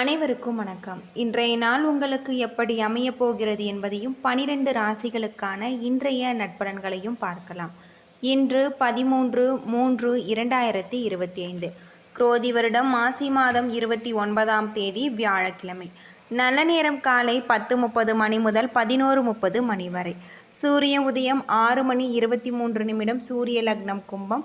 அனைவருக்கும் வணக்கம். இன்றைய நாள் உங்களுக்கு எப்படி அமையப் போகிறது என்பதையும் பனிரெண்டு ராசிகளுக்கான இன்றைய நட்பலன்களையும் பார்க்கலாம். இன்று பதிமூன்று மூன்று இரண்டாயிரத்தி இருபத்தி ஐந்து குரோதி வருடம் மாசி மாதம் இருபத்தி ஒன்பதாம் தேதி வியாழக்கிழமை. நல்ல நேரம் காலை பத்து முப்பது மணி முதல் பதினோரு முப்பது மணி வரை. சூரிய உதயம் ஆறு மணி இருபத்தி மூன்று நிமிடம் சூரிய லக்னம் கும்பம்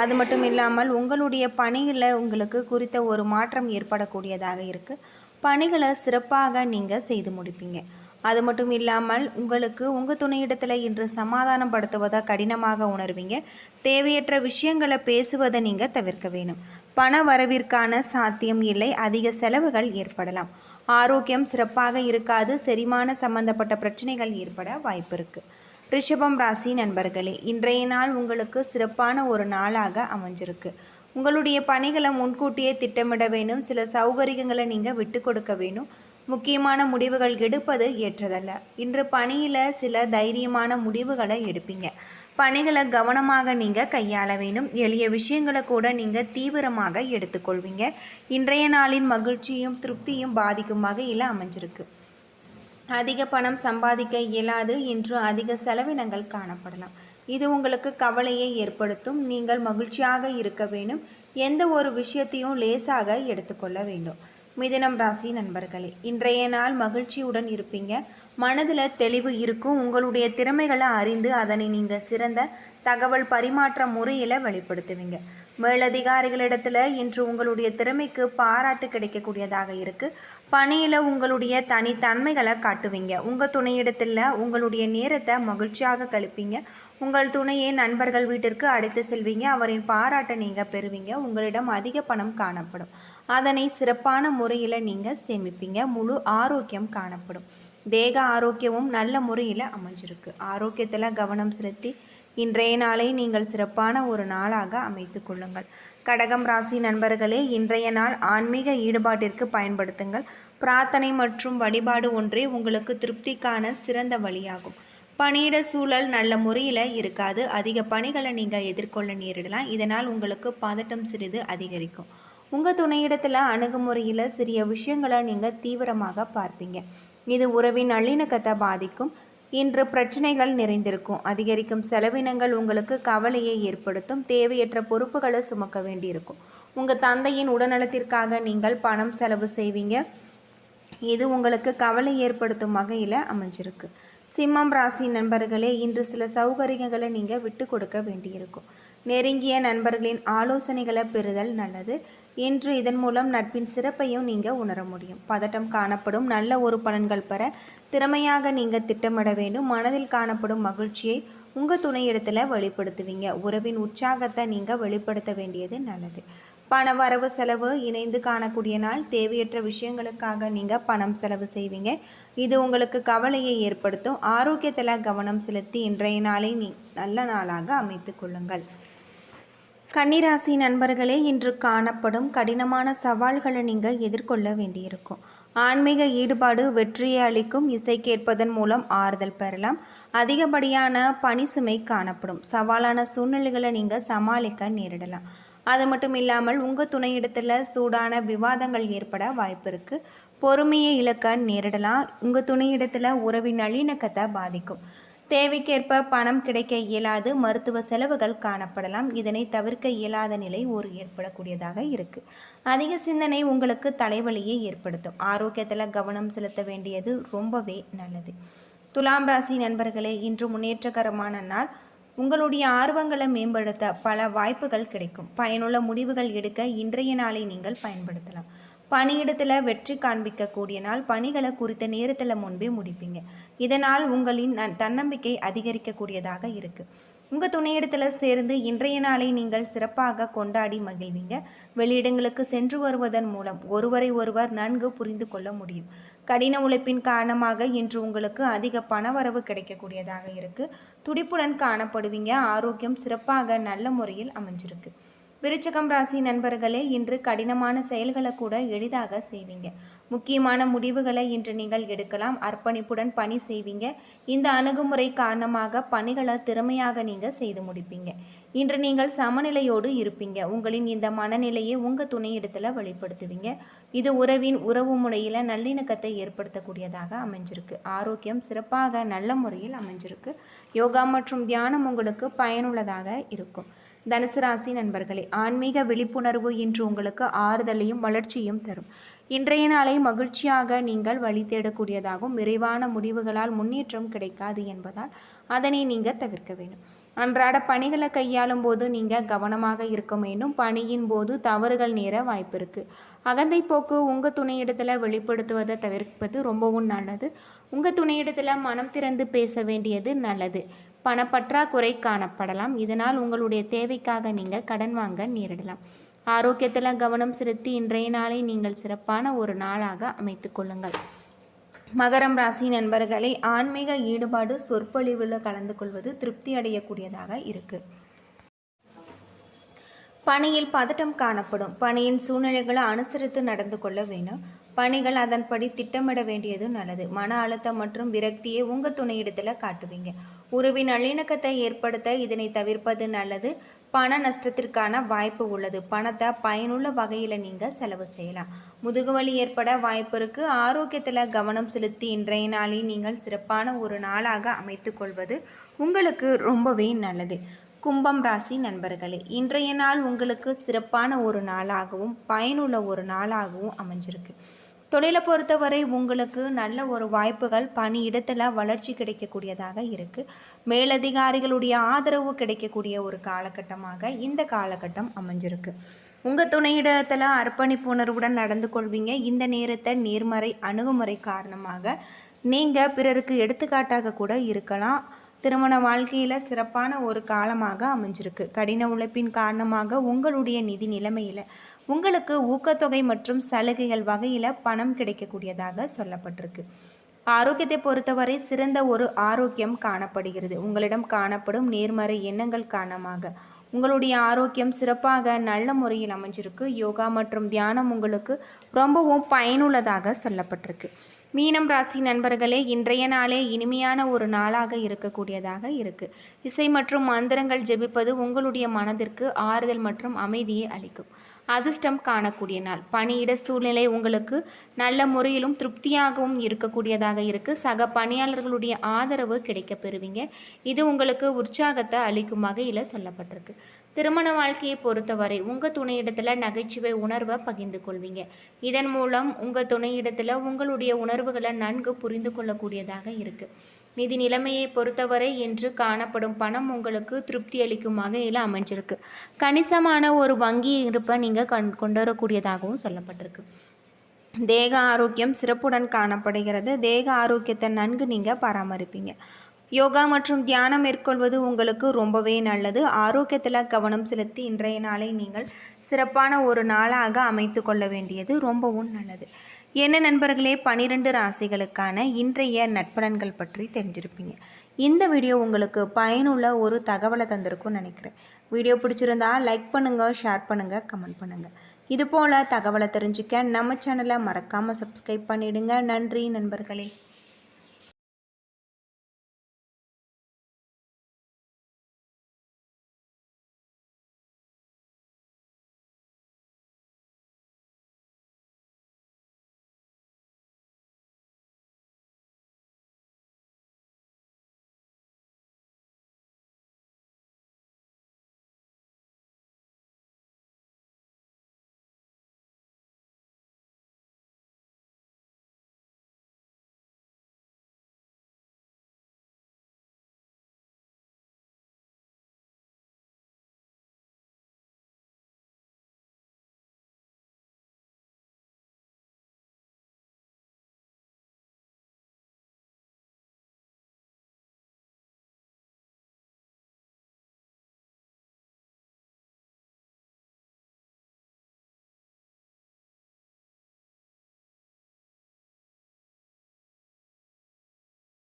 அது மட்டும் இல்லாமல் உங்களுடைய பணிகளில் உங்களுக்கு குறித்த ஒரு மாற்றம் ஏற்படக்கூடியதாக இருக்குது பணிகளை சிறப்பாக நீங்கள் செய்து முடிப்பீங்க. அது மட்டும் இல்லாமல் உங்களுக்கு உங்கள் துணையிடத்தில் இன்று சமாதானம் படுத்துவதை கடினமாக உணர்வீங்க. தேவையற்ற விஷயங்களை பேசுவதை நீங்கள் தவிர்க்க வேணும். பண வரவிற்கான சாத்தியம் இல்லை. அதிக செலவுகள் ஏற்படலாம். ஆரோக்கியம் சிறப்பாக இருக்காது. செரிமான சம்பந்தப்பட்ட பிரச்சனைகள் ஏற்பட வாய்ப்பு இருக்குது ரிஷபம் ராசி நண்பர்களே இன்றைய நாள் உங்களுக்கு சிறப்பான ஒரு நாளாக அமைஞ்சிருக்கு. உங்களுடைய பணிகளை முன்கூட்டியே திட்டமிட வேணும் சில சௌகரியங்களை நீங்கள் விட்டு கொடுக்க வேணும் முக்கியமான முடிவுகள் எடுப்பது ஏற்றதல்ல. இன்று பணியில் சில தைரியமான முடிவுகளை எடுப்பீங்க. பணிகளை கவனமாக நீங்கள் கையாள வேணும் எளிய விஷயங்களை கூட நீங்கள் தீவிரமாக எடுத்துக்கொள்வீங்க. இன்றைய நாளின் மகிழ்ச்சியும் திருப்தியும் பாதிக்கும் வகையில் அமைஞ்சிருக்கு. அதிக பணம் சம்பாதிக்க இயலாது என்று அதிக செலவினங்கள் காணப்படலாம். இது உங்களுக்கு கவலையை ஏற்படுத்தும். நீங்கள் மகிழ்ச்சியாக இருக்க வேண்டும். எந்த ஒரு விஷயத்தையும் லேசாக எடுத்துக்கொள்ள வேண்டும். மிதினம் ராசி நண்பர்களே இன்றைய நாள் மகிழ்ச்சியுடன் இருப்பீங்க. மனதில் தெளிவு இருக்கும். உங்களுடைய திறமைகளை அறிந்து அதனை நீங்கள் சிறந்த தகவல் பரிமாற்ற முறையில் வெளிப்படுத்துவீங்க. மேலதிகாரிகளிடத்துல இன்று உங்களுடைய திறமைக்கு பாராட்டு கிடைக்கக்கூடியதாக இருக்குது பணியில் உங்களுடைய தனித்தன்மைகளை காட்டுவீங்க. உங்கள் துணையிடத்தில் உங்களுடைய நேரத்தை மகிழ்ச்சியாக கழிப்பீங்க. உங்கள் துணையை நண்பர்கள் வீட்டிற்கு அழைத்து செல்வீங்க. அவரின் பாராட்டை நீங்கள் பெறுவீங்க. உங்களிடம் அதிக பணம் காணப்படும். அதனை சிறப்பான முறையில் நீங்கள் சேமிப்பீங்க. முழு ஆரோக்கியம் காணப்படும். தேக ஆரோக்கியமும் நல்ல முறையில் அமைஞ்சிருக்கு. ஆரோக்கியத்தில் கவனம் செலுத்தி இன்றைய நாளை நீங்கள் சிறப்பான ஒரு நாளாக அமைத்து கொள்ளுங்கள். கடகம் ராசி நண்பர்களே இன்றைய நாள் ஆன்மீக ஈடுபாட்டிற்கு பயன்படுத்துங்கள். பிரார்த்தனை மற்றும் வழிபாடு ஒன்றே உங்களுக்கு திருப்திக்கான சிறந்த வழியாகும். பணியிட சூழல் நல்ல முறையில் இருக்காது. அதிக பணிகளை நீங்கள் எதிர்கொள்ள நேரிடலாம். இதனால் உங்களுக்கு பதட்டம் சிறிது அதிகரிக்கும். உங்கள் துணையிடத்தில் அணுகுமுறையில் சிறிய விஷயங்களை நீங்கள் தீவிரமாக பார்ப்பீங்க. இது உறவின் நல்லிணக்கத்தை பாதிக்கும். இன்று பிரச்சனைகள் நிறைந்திருக்கும். அதிகரிக்கும் செலவினங்கள் உங்களுக்கு கவலையை ஏற்படுத்தும். தேவையற்ற பொறுப்புகளை சுமக்க வேண்டியிருக்கும். உங்கள் தந்தையின் உடல்நலத்திற்காக நீங்கள் பணம் செலவு செய்வீங்க. இது உங்களுக்கு கவலை ஏற்படுத்தும் வகையில் அமைஞ்சிருக்கு. சிம்மம் ராசி நண்பர்களே இன்று சில சௌகரியங்களை நீங்கள் விட்டு கொடுக்க வேண்டியிருக்கும். நெருங்கிய நண்பர்களின் ஆலோசனைகளை பெறுதல் நல்லது. இன்று இதன் மூலம் நட்பின் சிறப்பையும் நீங்கள் உணர முடியும். பதட்டம் காணப்படும். நல்ல ஒரு பலன்கள் பெற திறமையாக நீங்கள் திட்டமிட வேண்டும். மனதில் காணப்படும் மகிழ்ச்சியை உங்கள் துணையிடத்தில் வெளிப்படுத்துவீங்க. உறவின் உற்சாகத்தை நீங்கள் வெளிப்படுத்த வேண்டியது நல்லது. பண வரவு செலவு இணைந்து காணக்கூடிய நாள் தேவையற்ற விஷயங்களுக்காக நீங்கள் பணம் செலவு செய்வீங்க. இது உங்களுக்கு கவலையை ஏற்படுத்தும். ஆரோக்கியத்தில் கவனம் செலுத்தி இன்றைய நாளை நீ நல்ல நாளாக அமைத்து கொள்ளுங்கள். கன்னிராசி நண்பர்களே இன்று காணப்படும் கடினமான சவால்களை நீங்கள் எதிர்கொள்ள வேண்டியிருக்கும். ஆன்மீக ஈடுபாடு வெற்றியை அளிக்கும் இசை கேட்பதன் மூலம் ஆறுதல் பெறலாம். அதிகப்படியான பணி சுமை காணப்படும். சவாலான சூழ்நிலைகளை நீங்கள் சமாளிக்க நேரிடலாம். அது மட்டும் இல்லாமல் உங்கள் துணையிடத்தில் சூடான விவாதங்கள் ஏற்பட வாய்ப்பு இருக்குது பொறுமையை இழக்க நேரிடலாம். உங்கள் துணையிடத்தில் உறவின் நல்லிணக்கத்தை பாதிக்கும். தேவைக்கேற்ப பணம் கிடைக்க இயலாது மருத்துவ செலவுகள் காணப்படலாம். இதனை தவிர்க்க இயலாத நிலை ஒரு ஏற்படக்கூடியதாக இருக்குது அதிக சிந்தனை உங்களுக்கு தலைவலியை ஏற்படுத்தும். ஆரோக்கியத்தில் கவனம் செலுத்த வேண்டியது ரொம்பவே நல்லது. துலாம் ராசி நண்பர்களே இன்று முன்னேற்றகரமான நாள். உங்களுடைய ஆர்வங்களை மேம்படுத்த பல வாய்ப்புகள் கிடைக்கும். பயனுள்ள முடிவுகள் எடுக்க இன்றைய நாளை நீங்கள் பயன்படுத்தலாம். பணியிடத்தில் வெற்றி காண்பிக்கக்கூடிய நாள். பணிகளை குறித்த நேரத்தில் முன்பே முடிப்பீங்க. இதனால் உங்களின் தன்னம்பிக்கை அதிகரிக்கக்கூடியதாக இருக்குது உங்கள் துணையிடத்தில் சேர்ந்து இன்றைய நாளை நீங்கள் சிறப்பாக கொண்டாடி மகிழ்வீங்க. வெளியிடங்களுக்கு சென்று வருவதன் மூலம் ஒருவரை ஒருவர் நன்கு புரிந்து கொள்ள முடியும். கடின உழைப்பின் காரணமாக இன்று உங்களுக்கு அதிக பணவரவு கிடைக்கக்கூடியதாக இருக்குது துடிப்புடன் காணப்படுவீங்க. ஆரோக்கியம் சிறப்பாக நல்ல முறையில் அமைஞ்சிருக்கு. விருச்சகம் ராசி நண்பர்களே இன்று கடினமான செயல்களை கூட எளிதாக செய்வீங்க. முக்கியமான முடிவுகளை இன்று நீங்கள் எடுக்கலாம். அர்ப்பணிப்புடன் பணி செய்வீங்க. இந்த அணுகுமுறை காரணமாக பணிகளை திறமையாக நீங்கள் செய்து முடிப்பீங்க. இன்று நீங்கள் சமநிலையோடு இருப்பீங்க. உங்களின் இந்த மனநிலையை உங்கள் துணையிடத்தில் வெளிப்படுத்துவீங்க. இது உறவின் உறவு முறையில் நல்லிணக்கத்தை ஏற்படுத்தக்கூடியதாக அமைஞ்சிருக்கு. ஆரோக்கியம் சிறப்பாக நல்ல முறையில் அமைஞ்சிருக்கு. யோகா மற்றும் தியானம் உங்களுக்கு பயனுள்ளதாக இருக்கும். தனுசு ராசி நண்பர்களே ஆன்மீக விழிப்புணர்வு இன்று உங்களுக்கு ஆறுதலையும் வளர்ச்சியும் தரும். இன்றைய நாளை மகிழ்ச்சியாக நீங்கள் வழி தேடக்கூடியதாகவும் விரைவான முடிவுகளால் முன்னேற்றம் கிடைக்காது என்பதால் அதனை நீங்கள் தவிர்க்க வேண்டும். அன்றாட பணிகளை கையாளும் போது நீங்கள் கவனமாக இருக்க வேண்டும். பணியின் போது தவறுகள் நேர வாய்ப்பு இருக்குது அகந்தை போக்கு உங்கள் துணையிடத்தில் வெளிப்படுத்துவதை தவிர்ப்பது ரொம்பவும் நல்லது. உங்கள் துணையிடத்தில் மனம் திறந்து பேச வேண்டியது நல்லது. பணப்பற்றாக்குறை காணப்படலாம். இதனால் உங்களுடைய தேவைக்காக நீங்கள் கடன் வாங்க நேரிடலாம். ஆரோக்கியத்தில் கவனம் செலுத்தி இன்றைய நாளை நீங்கள் சிறப்பான ஒரு நாளாக அமைத்து கொள்ளுங்கள். மகரம் ராசி நண்பர்களை ஆன்மீக ஈடுபாடு சொற்பொழிவில் கலந்து கொள்வது திருப்தி அடையக்கூடியதாக இருக்குது பணியில் பதட்டம் காணப்படும். பணியின் சூழ்நிலைகளை அனுசரித்து நடந்து கொள்ள வேணும். பணிகள் அதன்படி திட்டமிட வேண்டியது நல்லது. மன அழுத்தம் மற்றும் விரக்தியை உங்கள் துணையிடத்தில் காட்டுவீங்க. உறவின் நல்லிணக்கத்தை ஏற்படுத்த இதனை தவிர்ப்பது நல்லது. பண நஷ்டத்திற்கான வாய்ப்பு உள்ளது. பணத்தை பயனுள்ள வகையில் நீங்கள் செலவு செய்யலாம். முதுகுவலி ஏற்பட வாய்ப்பு இருக்குது ஆரோக்கியத்தில் கவனம் செலுத்தி இன்றைய நாளில் நீங்கள் சிறப்பான ஒரு நாளாக அமைத்து கொள்வது உங்களுக்கு ரொம்பவே நல்லது. கும்பம் ராசி நண்பர்களே இன்றைய நாள் உங்களுக்கு சிறப்பான ஒரு நாளாகவும் பயனுள்ள ஒரு நாளாகவும் அமைஞ்சிருக்கு. தொழிலை பொறுத்தவரை உங்களுக்கு நல்ல ஒரு வாய்ப்புகள் பணி இடத்துல வளர்ச்சி கிடைக்கக்கூடியதாக இருக்குது மேலதிகாரிகளுடைய ஆதரவு கிடைக்கக்கூடிய ஒரு காலகட்டமாக இந்த காலகட்டம் அமைஞ்சிருக்கு. உங்கள் துணையிடத்தில் அர்ப்பணிப்பு உணர்வுடன் நடந்து கொள்வீங்க. இந்த நேரத்தை நேர்மறை அணுகுமுறை காரணமாக நீங்கள் பிறருக்கு எடுத்துக்காட்டாக கூட இருக்கலாம். திருமண வாழ்க்கையில் சிறப்பான ஒரு காலமாக அமைஞ்சிருக்கு. கடின உழைப்பின் காரணமாக உங்களுடைய நிதி நிலைமையில் உங்களுக்கு ஊக்கத்தொகை மற்றும் சலுகைகள் வகையில் பணம் கிடைக்கக்கூடியதாக சொல்லப்பட்டிருக்கு. ஆரோக்கியத்தை பொறுத்தவரை சிறந்த ஒரு ஆரோக்கியம் காணப்படுகிறது. உங்களிடம் காணப்படும் நேர்மறை எண்ணங்கள் காரணமாக உங்களுடைய ஆரோக்கியம் சிறப்பாக நல்ல முறையில் அமைஞ்சிருக்கு. யோகா மற்றும் தியானம் உங்களுக்கு ரொம்பவும் பயனுள்ளதாக சொல்லப்பட்டிருக்கு. மீனம் ராசி நண்பர்களே இன்றைய நாளே இனிமையான ஒரு நாளாக இருக்கக்கூடியதாக இருக்குது இசை மற்றும் மந்திரங்கள் ஜெபிப்பது உங்களுடைய மனதிற்கு ஆறுதல் மற்றும் அமைதியை அளிக்கும். அதிர்ஷ்டம் காணக்கூடிய நாள். பணியிட சூழ்நிலை உங்களுக்கு நல்ல முறையிலும் திருப்தியாகவும் இருக்கக்கூடியதாக இருக்குது சக பணியாளர்களுடைய ஆதரவு கிடைக்க பெறுவீங்க. இது உங்களுக்கு உற்சாகத்தை அளிக்கும் வகையில் சொல்லப்பட்டிருக்கு. திருமண வாழ்க்கையை பொறுத்தவரை உங்கள் துணையிடத்தில் நகைச்சுவை உணர்வை பகிர்ந்து கொள்வீங்க. இதன் மூலம் உங்கள் துணையிடத்தில் உங்களுடைய உணர்வுகளை நன்கு புரிந்து கொள்ளக்கூடியதாக இருக்குது நிதி நிலைமையை பொறுத்தவரை என்று காணப்படும் பணம் உங்களுக்கு திருப்தி அளிக்கும் வகையில் அமைஞ்சிருக்கு. கணிசமான ஒரு வங்கி இருப்பை நீங்கள் கண் கொண்டு வரக்கூடியதாகவும் சொல்லப்பட்டிருக்கு. தேக ஆரோக்கியம் சிறப்புடன் காணப்படுகிறது. தேக ஆரோக்கியத்தை நன்கு நீங்கள் பராமரிப்பீங்க. யோகா மற்றும் தியானம் மேற்கொள்வது உங்களுக்கு ரொம்பவே நல்லது. ஆரோக்கியத்தில் கவனம் செலுத்தி இன்றைய நாளை நீங்கள் சிறப்பான ஒரு நாளாக அமைத்து கொள்ள வேண்டியது ரொம்பவும் நல்லது. என்ன நண்பர்களே பனிரெண்டு ராசிகளுக்கான இன்றைய நட்பலன்கள் பற்றி தெரிஞ்சிருப்பீங்க. இந்த வீடியோ உங்களுக்கு பயனுள்ள ஒரு தகவலை தந்திருக்கும்னு நினைக்கிறேன். வீடியோ பிடிச்சிருந்தா லைக் பண்ணுங்கள் ஷேர் பண்ணுங்கள் கமெண்ட் பண்ணுங்கள் இதுபோல் தகவலை தெரிஞ்சுக்க நம்ம சேனலை மறக்காமல் சப்ஸ்கிரைப் பண்ணிவிடுங்க நன்றி நண்பர்களே.